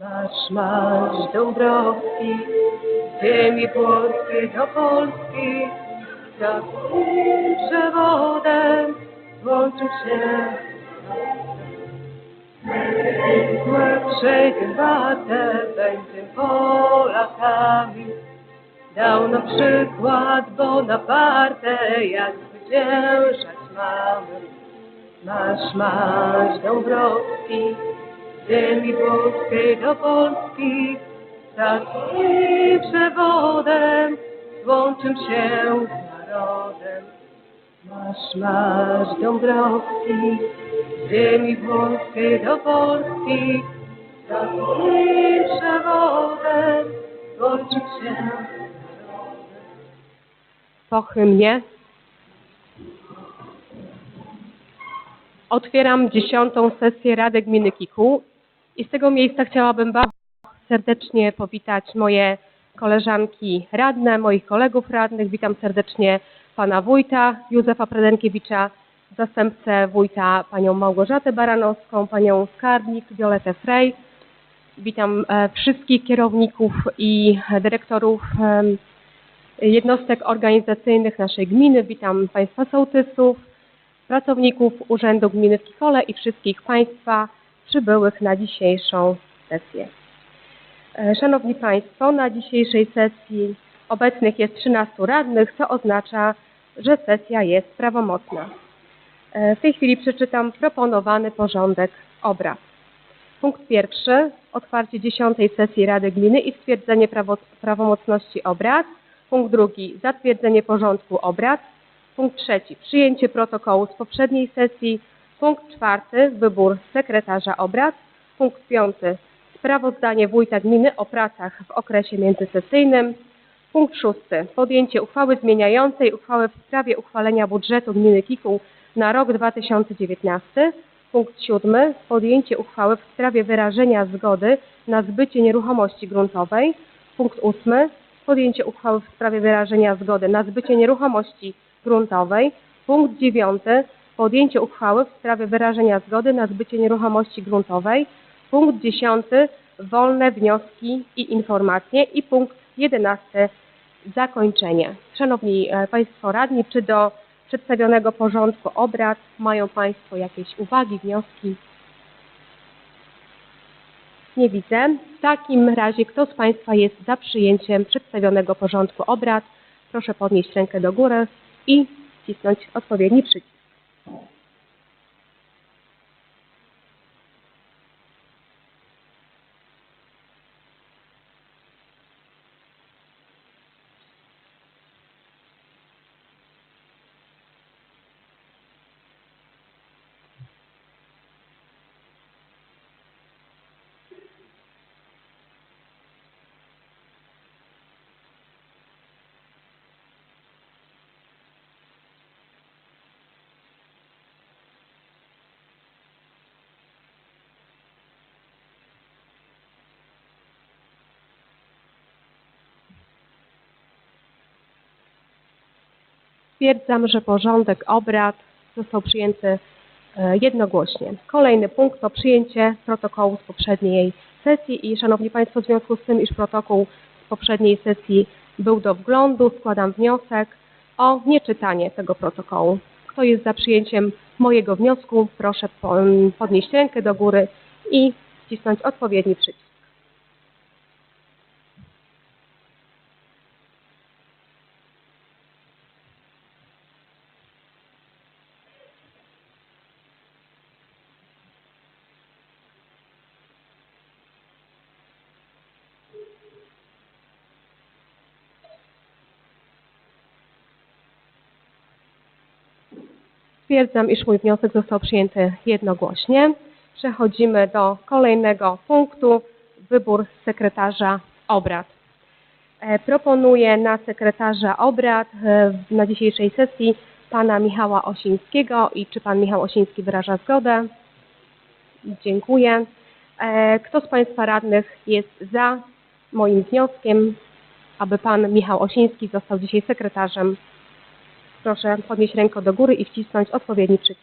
Masz, masz Dąbrowski, ziemi polskiej do Polski, za tym przewodem włączył się. Przejdzie watę, będzie Polakami. Dał nam przykład Bonaparte, jak zwyciężać mamy. Masz, masz Dąbrowski, ziemi polskiej do Polski, za przewodem złączył się z narodem. Masz, masz Dąbrowski, ziemi polskiej do Polski, za przewodem złączył się z narodem. po. Otwieram dziesiątą sesję Rady Gminy Kiku i z tego miejsca chciałabym bardzo serdecznie powitać moje koleżanki radne, moich kolegów radnych. Witam serdecznie pana wójta Józefa Predenkiewicza, zastępcę wójta panią Małgorzatę Baranowską, panią skarbnik Violetę Frey. Witam e, wszystkich kierowników i dyrektorów jednostek organizacyjnych naszej gminy. Witam Państwa sołtysów, pracowników Urzędu Gminy w Kikole i wszystkich Państwa przybyłych na dzisiejszą sesję. E, Szanowni Państwo, na dzisiejszej sesji obecnych jest 13 radnych, co oznacza, że sesja jest prawomocna. E, W tej chwili przeczytam proponowany porządek obrad. Punkt pierwszy. Otwarcie dziesiątej sesji Rady Gminy i stwierdzenie prawo, prawomocności obrad. Punkt drugi. Zatwierdzenie porządku obrad. Punkt trzeci. Przyjęcie protokołu z poprzedniej sesji. Punkt czwarty. Wybór sekretarza obrad. Punkt piąty. Sprawozdanie wójta gminy o pracach w okresie międzysesyjnym. Punkt szósty. Podjęcie uchwały zmieniającej uchwałę w sprawie uchwalenia budżetu gminy Kikuł na rok 2019. Punkt siódmy. Podjęcie uchwały w sprawie wyrażenia zgody na zbycie nieruchomości gruntowej. Punkt ósmy. Podjęcie uchwały w sprawie wyrażenia zgody na zbycie nieruchomości gruntowej. Punkt dziewiąty. Podjęcie uchwały w sprawie wyrażenia zgody na zbycie nieruchomości gruntowej. Punkt dziesiąty. Wolne wnioski i informacje. I punkt jedenasty. Zakończenie. Szanowni e, Państwo radni, czy do przedstawionego porządku obrad mają Państwo jakieś uwagi, wnioski? Nie widzę. W takim razie kto z Państwa jest za przyjęciem przedstawionego porządku obrad? Proszę podnieść rękę do góry i wcisnąć odpowiedni przycisk. Oh. Stwierdzam, że porządek obrad został przyjęty e, jednogłośnie. Kolejny punkt to przyjęcie protokołu z poprzedniej sesji i Szanowni Państwo, w związku z tym, iż protokół z poprzedniej sesji był do wglądu, składam wniosek o nieczytanie tego protokołu. Kto jest za przyjęciem mojego wniosku, proszę po- podnieść rękę do góry i wcisnąć odpowiedni przycisk. Stwierdzam, iż mój wniosek został przyjęty jednogłośnie. Przechodzimy do kolejnego punktu. Wybór sekretarza obrad. E, Proponuję na sekretarza obrad e, na dzisiejszej sesji pana Michała Osińskiego. I czy pan Michał Osiński wyraża zgodę? Dziękuję. E, Kto z państwa radnych jest za moim wnioskiem, aby pan Michał Osiński został dzisiaj sekretarzem proszę podnieść rękę do góry i wcisnąć odpowiedni przycisk.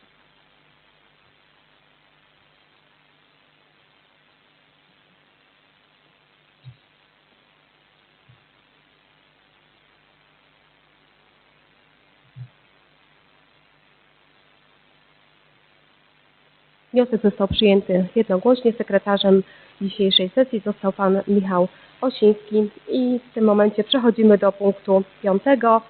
Wniosek został przyjęty jednogłośnie. Sekretarzem dzisiejszej sesji został pan Michał Osiński i w tym momencie przechodzimy do punktu piątego.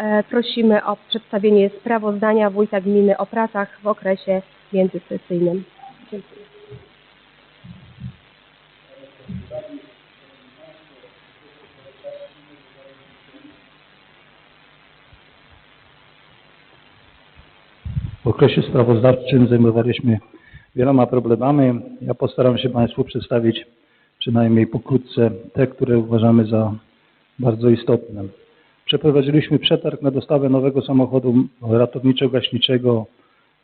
E, Prosimy o przedstawienie sprawozdania wójta gminy o pracach w okresie międzysesyjnym. Dziękuję. W okresie sprawozdawczym zajmowaliśmy wieloma problemami. Ja postaram się Państwu przedstawić przynajmniej pokrótce te, które uważamy za bardzo istotne. Przeprowadziliśmy przetarg na dostawę nowego samochodu ratowniczo-gaśniczego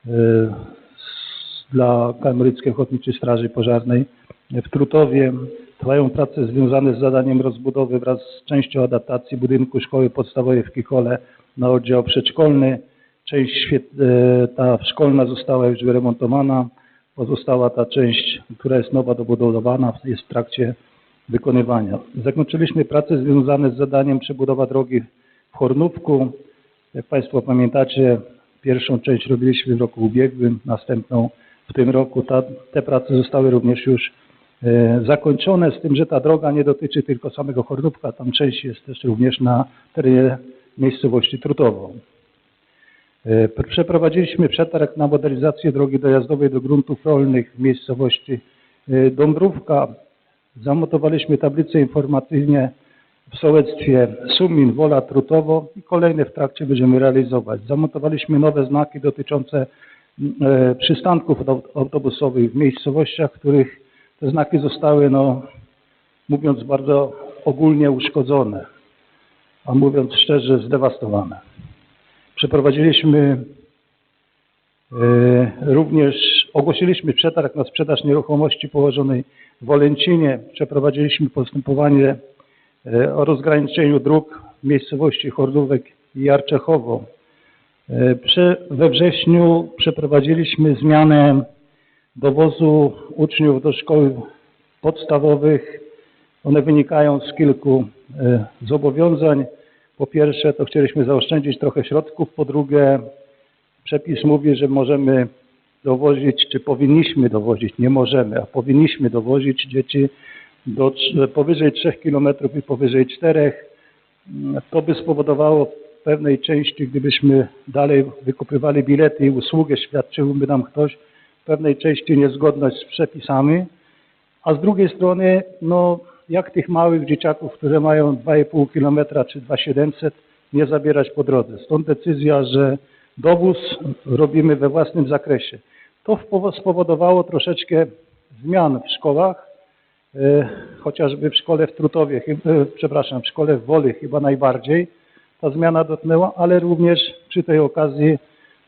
e, dla Kalmyckiej Ochotniczej Straży Pożarnej. W Trutowie trwają prace związane z zadaniem rozbudowy wraz z częścią adaptacji budynku szkoły podstawowej w Kikole na oddział przedszkolny. Część e, ta szkolna została już wyremontowana. Pozostała ta część, która jest nowa dobudowana, jest w trakcie wykonywania. Zakończyliśmy prace związane z zadaniem przebudowa drogi w Hornówku. Jak Państwo pamiętacie, pierwszą część robiliśmy w roku ubiegłym, następną w tym roku. Ta, te prace zostały również już e, zakończone, z tym, że ta droga nie dotyczy tylko samego Hornówka, tam część jest też również na terenie miejscowości Trutowo. E, Przeprowadziliśmy przetarg na modernizację drogi dojazdowej do gruntów rolnych w miejscowości e, Dąbrówka. Zamontowaliśmy tablicę informacyjnie w sołectwie Sumin, Wola, Trutowo i kolejne w trakcie będziemy realizować. Zamontowaliśmy nowe znaki dotyczące m, e, przystanków aut- autobusowych w miejscowościach, w których te znaki zostały, no, mówiąc bardzo ogólnie, uszkodzone, a mówiąc szczerze, zdewastowane. Przeprowadziliśmy e, również, ogłosiliśmy przetarg na sprzedaż nieruchomości położonej w Olęcinie. Przeprowadziliśmy postępowanie e, o rozgraniczeniu dróg w miejscowości Chordówek i Jarczechowo. E, we wrześniu przeprowadziliśmy zmianę dowozu uczniów do szkoły podstawowych. One wynikają z kilku e, zobowiązań. Po pierwsze, to chcieliśmy zaoszczędzić trochę środków. Po drugie, przepis mówi, że możemy dowozić, czy powinniśmy dowozić, nie możemy, a powinniśmy dowozić dzieci do powyżej 3 km i powyżej 4. To by spowodowało w pewnej części, gdybyśmy dalej wykupywali bilety i usługę świadczyłby nam ktoś, w pewnej części niezgodność z przepisami, a z drugiej strony, no jak tych małych dzieciaków, które mają 2,5 km czy 2,700 nie zabierać po drodze. Stąd decyzja, że dowóz robimy we własnym zakresie. To spowodowało troszeczkę zmian w szkołach, e, chociażby w szkole w Trutowie, e, przepraszam, w szkole w Woli chyba najbardziej ta zmiana dotknęła, ale również przy tej okazji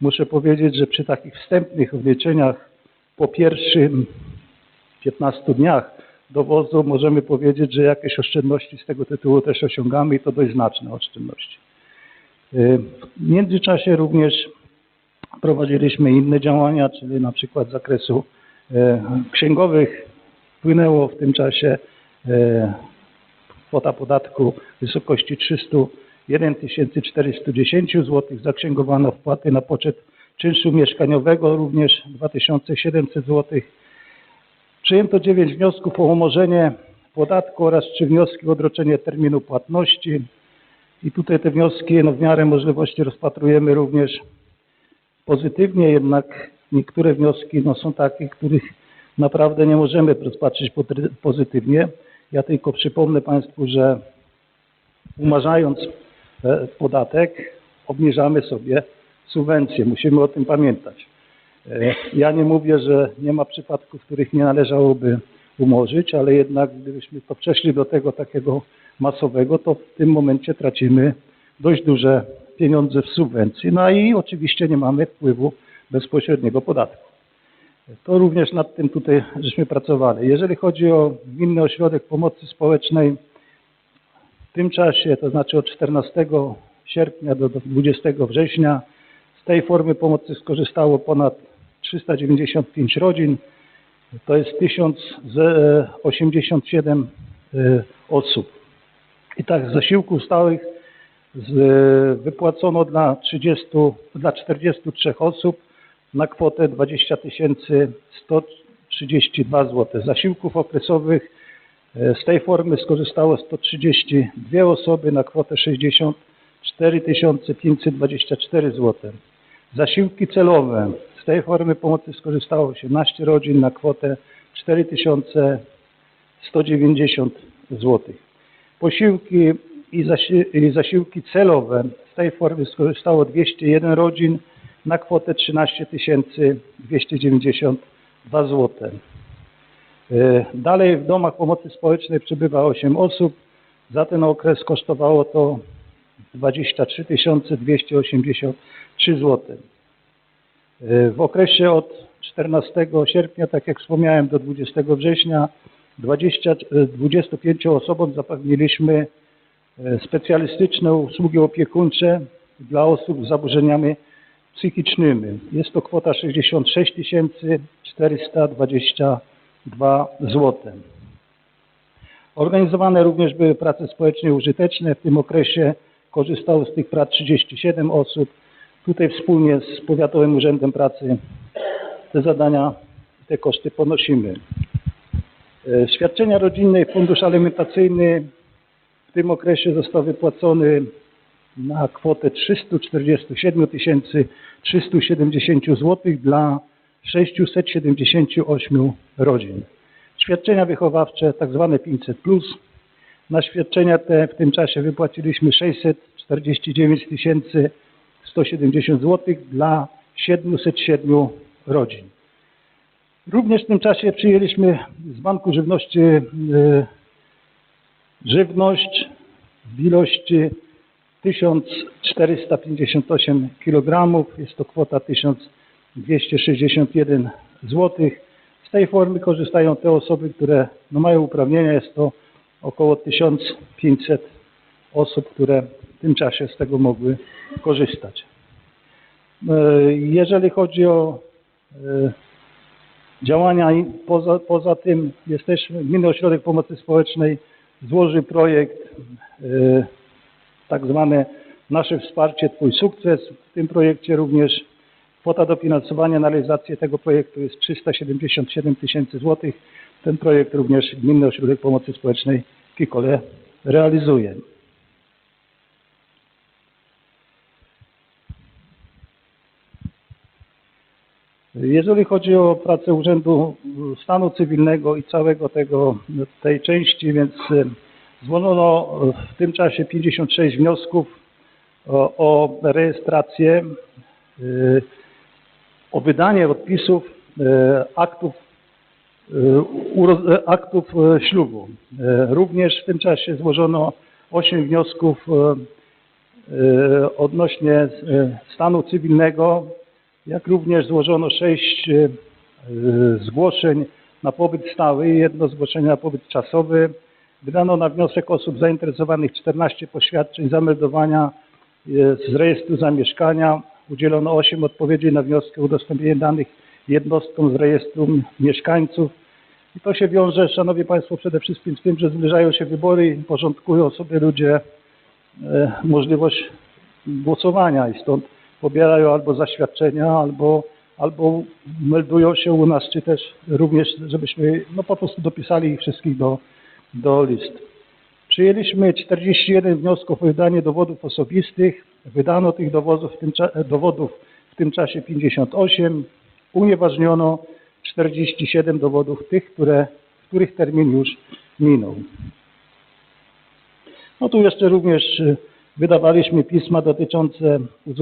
muszę powiedzieć, że przy takich wstępnych wyliczeniach po pierwszym 15 dniach dowozu możemy powiedzieć, że jakieś oszczędności z tego tytułu też osiągamy i to dość znaczne oszczędności. Y, W międzyczasie również prowadziliśmy inne działania, czyli na przykład z zakresu e, księgowych wpłynęło w tym czasie e, kwota podatku w wysokości 301 410 zł. Zaksięgowano wpłaty na poczet czynszu mieszkaniowego również 2700 zł. Przyjęto 9 wniosków o umorzenie podatku oraz 3 wnioski o odroczenie terminu płatności. I tutaj te wnioski no, w miarę możliwości rozpatrujemy również pozytywnie, jednak niektóre wnioski no, są takie, których naprawdę nie możemy rozpatrzyć pozytywnie. Ja tylko przypomnę Państwu, że umarzając e, podatek obniżamy sobie subwencję. Musimy o tym pamiętać. E, Ja nie mówię, że nie ma przypadków, których nie należałoby umorzyć, ale jednak gdybyśmy to przeszli do tego takiego masowego, to w tym momencie tracimy dość duże pieniądze w subwencji. No i oczywiście nie mamy wpływu bezpośredniego podatku. To również nad tym tutaj żeśmy pracowali. Jeżeli chodzi o Gminny Ośrodek Pomocy Społecznej, w tym czasie, to znaczy od 14 sierpnia do do 20 września, z tej formy pomocy skorzystało ponad 395 rodzin. To jest 1087 e, osób. I tak z zasiłków stałych z, wypłacono dla 30, dla 43 osób, na kwotę 20 132 zł. Zasiłków okresowych e, z tej formy skorzystało 132 osoby na kwotę 64 524 zł. Zasiłki celowe. Z tej formy pomocy skorzystało 18 rodzin na kwotę 4190 zł. Posiłki i, zasi i zasiłki celowe. Z tej formy skorzystało 201 rodzin na kwotę 13 292 zł. E, Dalej w domach pomocy społecznej przebywa 8 osób. Za ten okres kosztowało to 23 283 zł. E, W okresie od 14 sierpnia, tak jak wspomniałem, do 20 września 20, e, 25 osobom zapewniliśmy e, specjalistyczne usługi opiekuńcze dla osób z zaburzeniami psychicznymi. Jest to kwota 66 422 zł. Organizowane również były prace społecznie użyteczne. W tym okresie korzystało z tych prac 37 osób. Tutaj wspólnie z Powiatowym Urzędem Pracy te zadania, te koszty ponosimy. E, Świadczenia rodzinne i fundusz alimentacyjny w tym okresie został wypłacony na kwotę 347 370 zł dla 678 rodzin. Świadczenia wychowawcze, tak zwane 500 Na świadczenia te w tym czasie wypłaciliśmy 649 170 zł dla 707 rodzin. Również w tym czasie przyjęliśmy z Banku Żywności e, żywność w ilości 1458 kg. Jest to kwota 1261 zł. Z tej formy korzystają te osoby, które no, mają uprawnienia. Jest to około 1500 osób, które w tym czasie z tego mogły korzystać. E, Jeżeli chodzi o e, działania poza, poza tym jesteśmy, Gminny Ośrodek Pomocy Społecznej złoży projekt e, tak zwane nasze wsparcie Twój sukces. W tym projekcie również kwota dofinansowania na realizację tego projektu jest 377 tysięcy złotych. Ten projekt również Gminny Ośrodek Pomocy Społecznej Kikole realizuje. Jeżeli chodzi o pracę Urzędu Stanu Cywilnego i całego tego, tej części, więc e, złożono w tym czasie 56 wniosków o, o rejestrację, e, o wydanie odpisów e, aktów, aktów ślubu. Również w tym czasie złożono 8 wniosków odnośnie stanu cywilnego, jak również złożono sześć e, zgłoszeń na pobyt stały i jedno zgłoszenie na pobyt czasowy. Wydano na wniosek osób zainteresowanych 14 poświadczeń zameldowania e, z rejestru zamieszkania. Udzielono 8 odpowiedzi na wnioski o udostępnienie danych jednostkom z rejestru mieszkańców. I to się wiąże, Szanowni Państwo, przede wszystkim z tym, że zbliżają się wybory i porządkują sobie ludzie e, możliwość głosowania i stąd pobierają albo zaświadczenia, albo, albo meldują się u nas, czy też również, żebyśmy no, po prostu dopisali ich wszystkich do, do list. Przyjęliśmy 41 wniosków o wydanie dowodów osobistych. Wydano tych dowodów w tym, dowodów w tym czasie 58. Unieważniono 47 dowodów tych, które, których termin już minął. No tu jeszcze również y, wydawaliśmy pisma dotyczące y,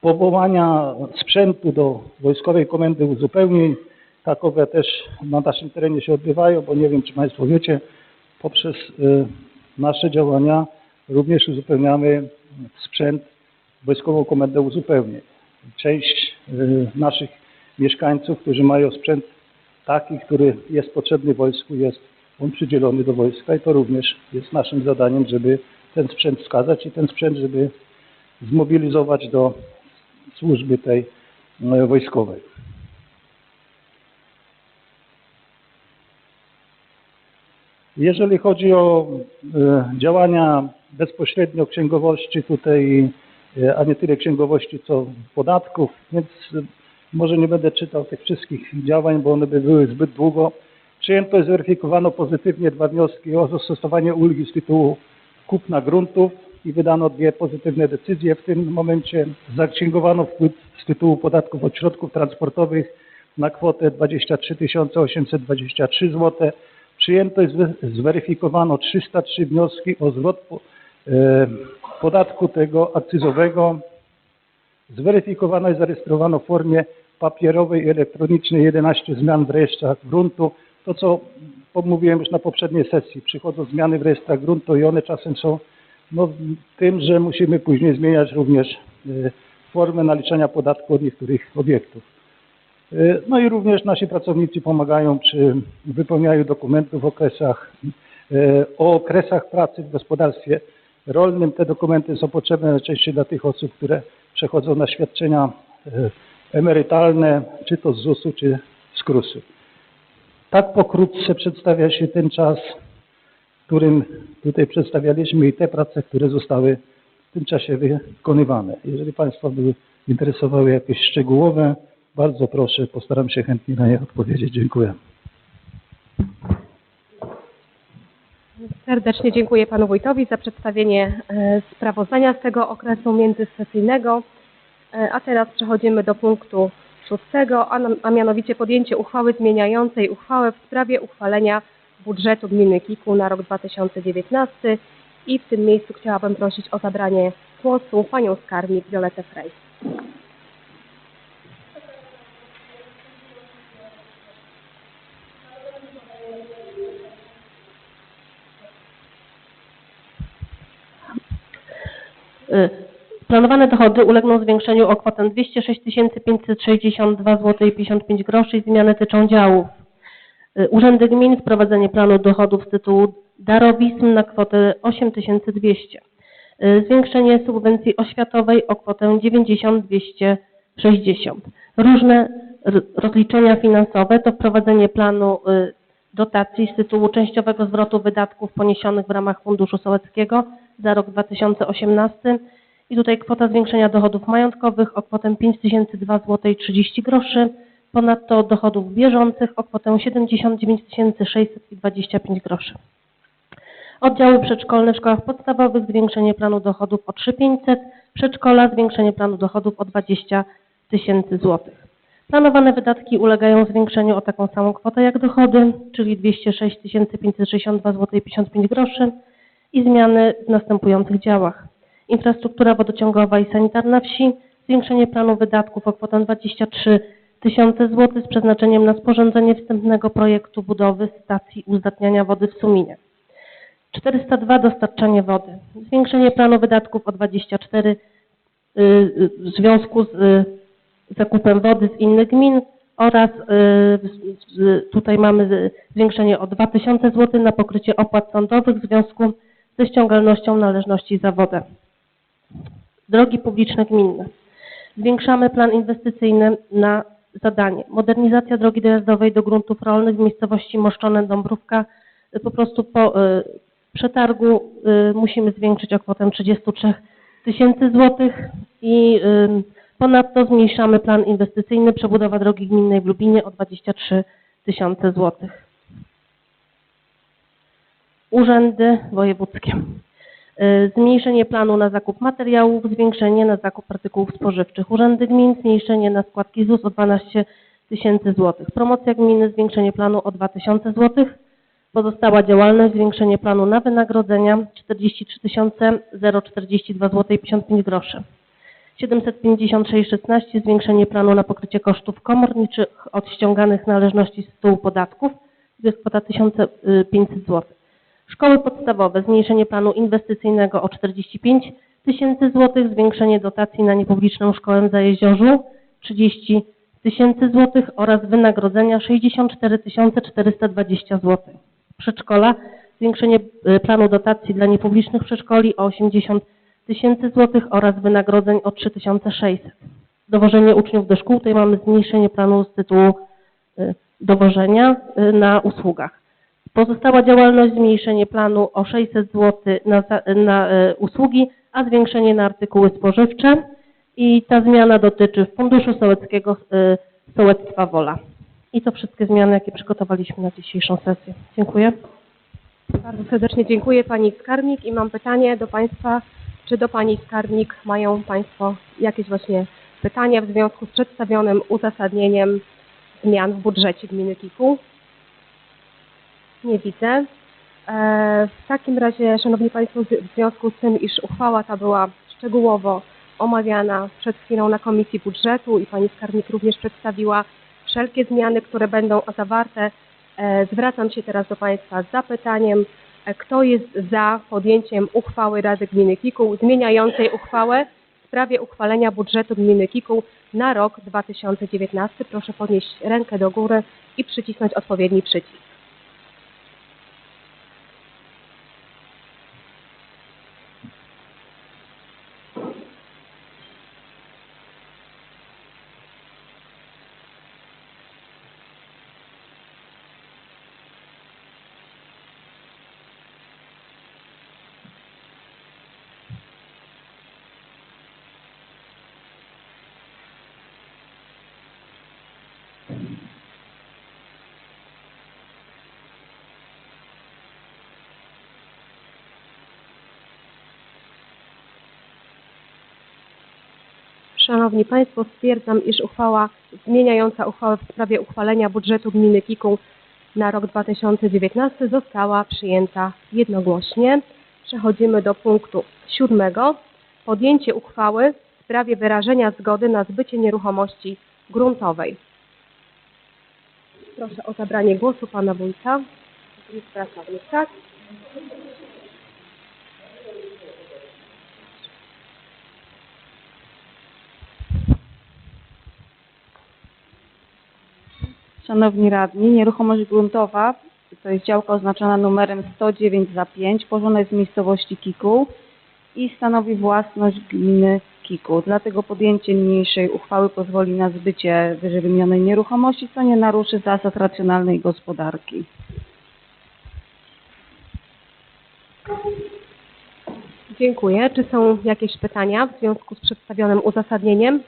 powołania sprzętu do Wojskowej Komendy Uzupełnień. Takowe też na naszym terenie się odbywają, bo nie wiem, czy Państwo wiecie, poprzez y, nasze działania również uzupełniamy sprzęt Wojskową Komendę Uzupełnień. Część y, naszych mieszkańców, którzy mają sprzęt taki, który jest potrzebny wojsku, jest on przydzielony do wojska i to również jest naszym zadaniem, żeby ten sprzęt wskazać i ten sprzęt, żeby zmobilizować do służby tej e, wojskowej. Jeżeli chodzi o e, działania bezpośrednio księgowości tutaj e, a nie tyle księgowości, co podatków, więc może nie będę czytał tych wszystkich działań, bo one by były zbyt długo. Przyjęto i zweryfikowano pozytywnie dwa wnioski o zastosowanie ulgi z tytułu kupna gruntów i wydano dwie pozytywne decyzje. W tym momencie zaksięgowano wpływ z tytułu podatków od środków transportowych na kwotę 23 823 zł. Przyjęto i zwe- zweryfikowano 303 wnioski o zwrot e, podatku tego akcyzowego. Zweryfikowano i zarejestrowano w formie papierowej i elektronicznej 11 zmian w rejestrach gruntu. To, co pomówiłem już na poprzedniej sesji, przychodzą zmiany w rejestrach gruntu i one czasem są no, tym, że musimy później zmieniać również e, formę naliczania podatku od niektórych obiektów. E, No i również nasi pracownicy pomagają przy wypełnianiu dokumentów w okresach, e, o okresach pracy w gospodarstwie rolnym. Te dokumenty są potrzebne najczęściej dla tych osób, które przechodzą na świadczenia emerytalne, czy to z ZUS-u, czy z KRUS-u. Tak pokrótce przedstawia się ten czas, którym tutaj przedstawialiśmy i te prace, które zostały w tym czasie wykonywane. Jeżeli Państwa były interesowały jakieś szczegółowe, bardzo proszę, postaram się chętnie na nie odpowiedzieć. Dziękuję. Serdecznie dziękuję Panu Wójtowi za przedstawienie e, sprawozdania z tego okresu międzysesyjnego. E, A teraz przechodzimy do punktu szóstego, a, mianowicie podjęcie uchwały zmieniającej uchwałę w sprawie uchwalenia budżetu gminy Kiku na rok 2019 i w tym miejscu chciałabym prosić o zabranie głosu Panią Skarbnik Violetę Frey. Planowane dochody ulegną zwiększeniu o kwotę 206 562 zł i 55 groszy i zmiany tyczą działów. Y, Urzędy Gmin wprowadzenie planu dochodów z tytułu darowizn na kwotę 8200. Y, Zwiększenie subwencji oświatowej o kwotę 90260. Różne rozliczenia finansowe to wprowadzenie planu y, dotacji z tytułu częściowego zwrotu wydatków poniesionych w ramach Funduszu Sołeckiego za rok 2018 i tutaj kwota zwiększenia dochodów majątkowych o kwotę 5002 zł i 30 groszy, ponadto dochodów bieżących o kwotę 79 625 groszy. Oddziały przedszkolne w szkołach podstawowych zwiększenie planu dochodów o 3500, przedszkola zwiększenie planu dochodów o 20 tysięcy złotych. Planowane wydatki ulegają zwiększeniu o taką samą kwotę jak dochody, czyli 206 562 zł i 55 groszy i zmiany w następujących działach. Infrastruktura wodociągowa i sanitarna wsi, zwiększenie planu wydatków o kwotę 23 tysiące złotych z przeznaczeniem na sporządzenie wstępnego projektu budowy stacji uzdatniania wody w Suminie. 402 dostarczanie wody. Zwiększenie planu wydatków o 24 y, y, w związku z y, zakupem wody z innych gmin oraz tutaj mamy zwiększenie o 2000 zł na pokrycie opłat sądowych w związku ze ściągalnością należności za wodę. Drogi publiczne gminne. Zwiększamy plan inwestycyjny na zadanie. Modernizacja drogi dojazdowej do gruntów rolnych w miejscowości Moszczone Dąbrówka. Po prostu po y, przetargu y, musimy zwiększyć o kwotę 33 tysięcy złotych i y, ponadto zmniejszamy plan inwestycyjny przebudowa drogi gminnej w Lubinie o 23 tysiące złotych. Urzędy wojewódzkie. Y, Zmniejszenie planu na zakup materiałów, zwiększenie na zakup artykułów spożywczych. Urzędy gmin, zmniejszenie na składki ZUS o 12 tysięcy złotych. Promocja gminy, zwiększenie planu o 2 tysiące złotych. Pozostała działalność, zwiększenie planu na wynagrodzenia 43 042 zł i 55 groszy. 756,16 zwiększenie planu na pokrycie kosztów komorniczych od ściąganych należności z tytułu podatków. To jest kwota 1500 zł. Szkoły podstawowe, zmniejszenie planu inwestycyjnego o 45 tysięcy złotych, zwiększenie dotacji na niepubliczną szkołę w Zajeziorzu 30 tysięcy złotych oraz wynagrodzenia 64 420 złotych. Przedszkola, zwiększenie y, planu dotacji dla niepublicznych przedszkoli o 80 tysięcy złotych oraz wynagrodzeń o 3600. Dowożenie uczniów do szkół, tutaj mamy zmniejszenie planu z tytułu y, dowożenia y, na usługach. Pozostała działalność, zmniejszenie planu o 600 zł na, na e, usługi, a zwiększenie na artykuły spożywcze. I ta zmiana dotyczy Funduszu Sołeckiego y, Sołectwa Wola. I to wszystkie zmiany, jakie przygotowaliśmy na dzisiejszą sesję. Dziękuję. Bardzo serdecznie dziękuję Pani Skarbnik i mam pytanie do Państwa, czy do Pani Skarbnik mają Państwo jakieś właśnie pytania w związku z przedstawionym uzasadnieniem zmian w budżecie gminy Kiku? Nie widzę. E, W takim razie, Szanowni Państwo, w związku z tym, iż uchwała ta była szczegółowo omawiana przed chwilą na Komisji Budżetu i Pani Skarbnik również przedstawiła wszelkie zmiany, które będą zawarte, e, zwracam się teraz do Państwa z zapytaniem, e, kto jest za podjęciem uchwały Rady Gminy Kikuł zmieniającej uchwałę w sprawie uchwalenia budżetu gminy Kikuł na rok 2019. Proszę podnieść rękę do góry i przycisnąć odpowiedni przycisk. Szanowni Państwo, stwierdzam, iż uchwała zmieniająca uchwałę w sprawie uchwalenia budżetu gminy Kikuł na rok 2019 została przyjęta jednogłośnie. Przechodzimy do punktu siódmego. Podjęcie uchwały w sprawie wyrażenia zgody na zbycie nieruchomości gruntowej. Proszę o zabranie głosu Pana Wójta. Jest pracownik, tak? Szanowni Radni, nieruchomość gruntowa to jest działka oznaczona numerem 109 za 5, położona jest w miejscowości Kikuł i stanowi własność gminy Kikuł. Dlatego podjęcie niniejszej uchwały pozwoli na zbycie wyżej wymienionej nieruchomości, co nie naruszy zasad racjonalnej gospodarki. Dziękuję. Czy są jakieś pytania w związku z przedstawionym uzasadnieniem?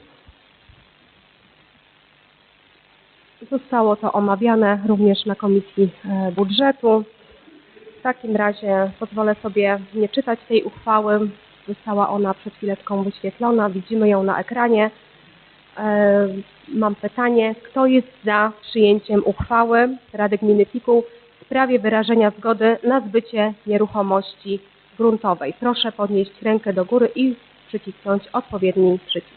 Zostało to omawiane również na Komisji e, Budżetu. W takim razie pozwolę sobie nie czytać tej uchwały. Została ona przed chwileczką wyświetlona. Widzimy ją na ekranie. E, Mam pytanie, kto jest za przyjęciem uchwały Rady Gminy Pikuł w sprawie wyrażenia zgody na zbycie nieruchomości gruntowej. Proszę podnieść rękę do góry i przycisnąć odpowiedni przycisk.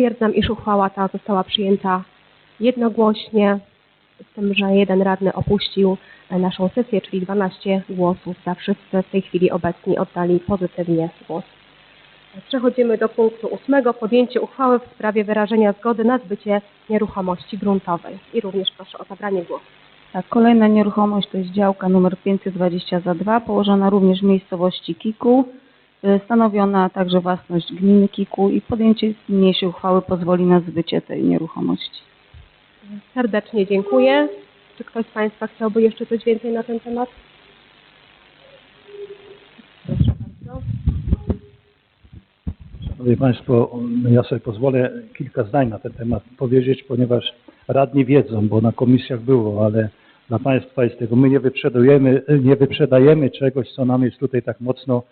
Stwierdzam, iż uchwała ta została przyjęta jednogłośnie, z tym, że jeden radny opuścił naszą sesję, czyli 12 głosów za wszyscy w tej chwili obecni oddali pozytywnie głos. Przechodzimy do punktu ósmego. Podjęcie uchwały w sprawie wyrażenia zgody na zbycie nieruchomości gruntowej. I również proszę o zabranie głosu. Tak, kolejna nieruchomość to jest działka numer 520 za 2, położona również w miejscowości Kikuł. Y, Stanowiona także własność gminy Kikuł i podjęcie niniejszej uchwały pozwoli na zbycie tej nieruchomości. Serdecznie dziękuję. Czy ktoś z Państwa chciałby jeszcze coś więcej na ten temat? Proszę bardzo. Szanowni Państwo, ja sobie pozwolę kilka zdań na ten temat powiedzieć, ponieważ radni wiedzą, bo na komisjach było, ale dla Państwa jest tego, my nie wyprzedajemy, nie wyprzedajemy czegoś, co nam jest tutaj tak mocno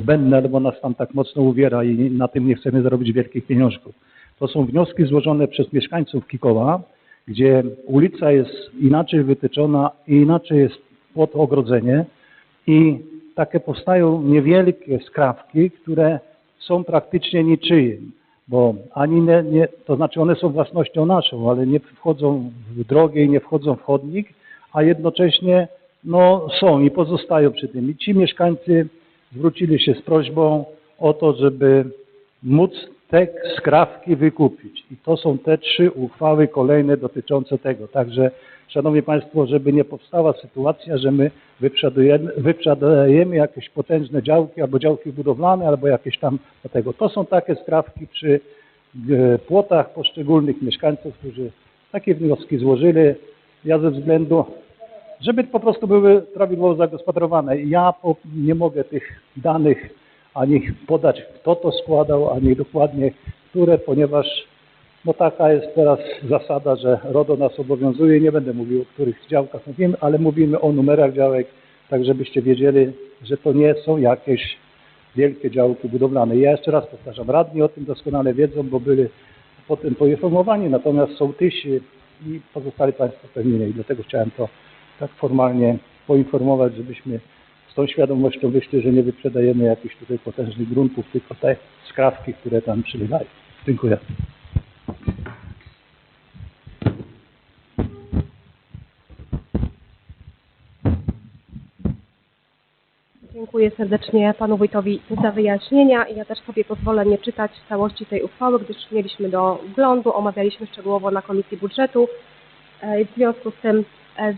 zbędne, albo nas tam tak mocno uwiera i na tym nie chcemy zarobić wielkich pieniążków. To są wnioski złożone przez mieszkańców Kikoła, gdzie ulica jest inaczej wytyczona i inaczej jest pod ogrodzenie i takie powstają niewielkie skrawki, które są praktycznie niczyim, bo ani nie, nie, to znaczy one są własnością naszą, ale nie wchodzą w drogę i nie wchodzą w chodnik, a jednocześnie no, są i pozostają przy tym. I ci mieszkańcy zwrócili się z prośbą o to, żeby móc te skrawki wykupić. I to są te trzy uchwały kolejne dotyczące tego. Także, Szanowni Państwo, żeby nie powstała sytuacja, że my wyprzedajemy, wyprzedajemy jakieś potężne działki, albo działki budowlane, albo jakieś tam do tego. To są takie skrawki przy e, płotach poszczególnych mieszkańców, którzy takie wnioski złożyli. Ja ze względu, żeby po prostu były prawidłowo zagospodarowane. Ja nie mogę tych danych ani podać, kto to składał, ani dokładnie które, ponieważ no taka jest teraz zasada, że RODO nas obowiązuje. Nie będę mówił, o których działkach mówimy, ale mówimy o numerach działek, tak żebyście wiedzieli, że to nie są jakieś wielkie działki budowlane. Ja jeszcze raz powtarzam, radni o tym doskonale wiedzą, bo byli potem poinformowani, natomiast sołtysi i pozostali Państwo pewnie nie. I dlatego chciałem to tak formalnie poinformować, żebyśmy z tą świadomością wyszli, że nie wyprzedajemy jakichś tutaj potężnych gruntów, tylko te skrawki, które tam przylegają. Dziękuję. Dziękuję serdecznie panu wójtowi za wyjaśnienia ja też sobie pozwolę nie czytać całości tej uchwały, gdyż mieliśmy do wglądu, omawialiśmy szczegółowo na Komisji Budżetu. E, W związku z tym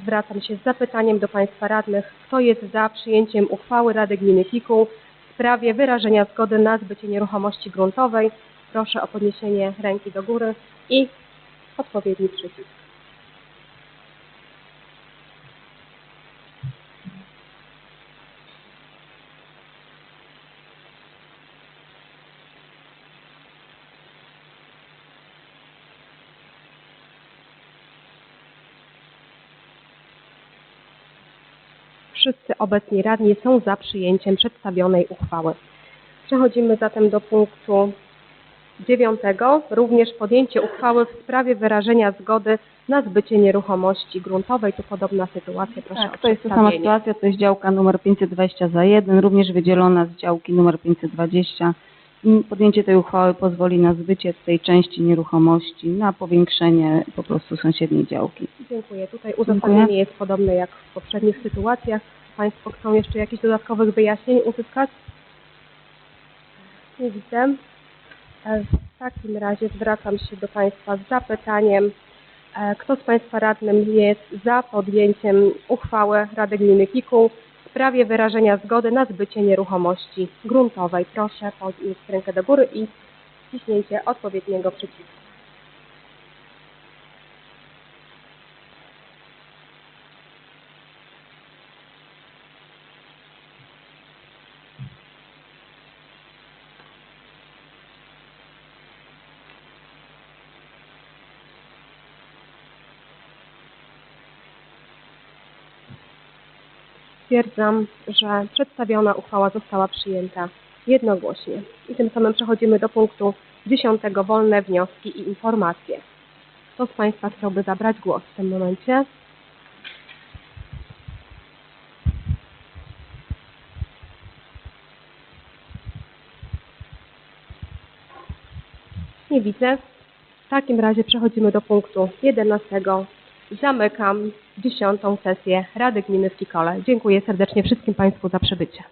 zwracam się z zapytaniem do Państwa radnych, kto jest za przyjęciem uchwały Rady Gminy Kikuł w sprawie wyrażenia zgody na zbycie nieruchomości gruntowej. Proszę o podniesienie ręki do góry i odpowiedni przycisk. Wszyscy obecni radni są za przyjęciem przedstawionej uchwały. Przechodzimy zatem do punktu dziewiątego. Również podjęcie uchwały w sprawie wyrażenia zgody na zbycie nieruchomości gruntowej. Tu podobna sytuacja. Proszę o Tak, to jest ta sama sytuacja, to jest działka numer 520 za 1, również wydzielona z działki numer 520. I Podjęcie tej uchwały pozwoli na zbycie tej części nieruchomości, na powiększenie po prostu sąsiedniej działki. Dziękuję. Tutaj uzasadnienie jest podobne jak w poprzednich sytuacjach. Państwo chcą jeszcze jakichś dodatkowych wyjaśnień uzyskać? Nie widzę. E, W takim razie zwracam się do Państwa z zapytaniem, e, kto z Państwa radnym jest za podjęciem uchwały Rady Gminy Kikuł w sprawie wyrażenia zgody na zbycie nieruchomości gruntowej. Proszę podnieść rękę do góry i wciśnięcie odpowiedniego przycisku. Stwierdzam, że przedstawiona uchwała została przyjęta jednogłośnie. I tym samym przechodzimy do punktu dziesiątego. Wolne wnioski i informacje. Kto z Państwa chciałby zabrać głos w tym momencie? Nie widzę. W takim razie przechodzimy do punktu 11. Zamykam dziesiątą sesję Rady Gminy w Kikole. Dziękuję serdecznie wszystkim Państwu za przybycie.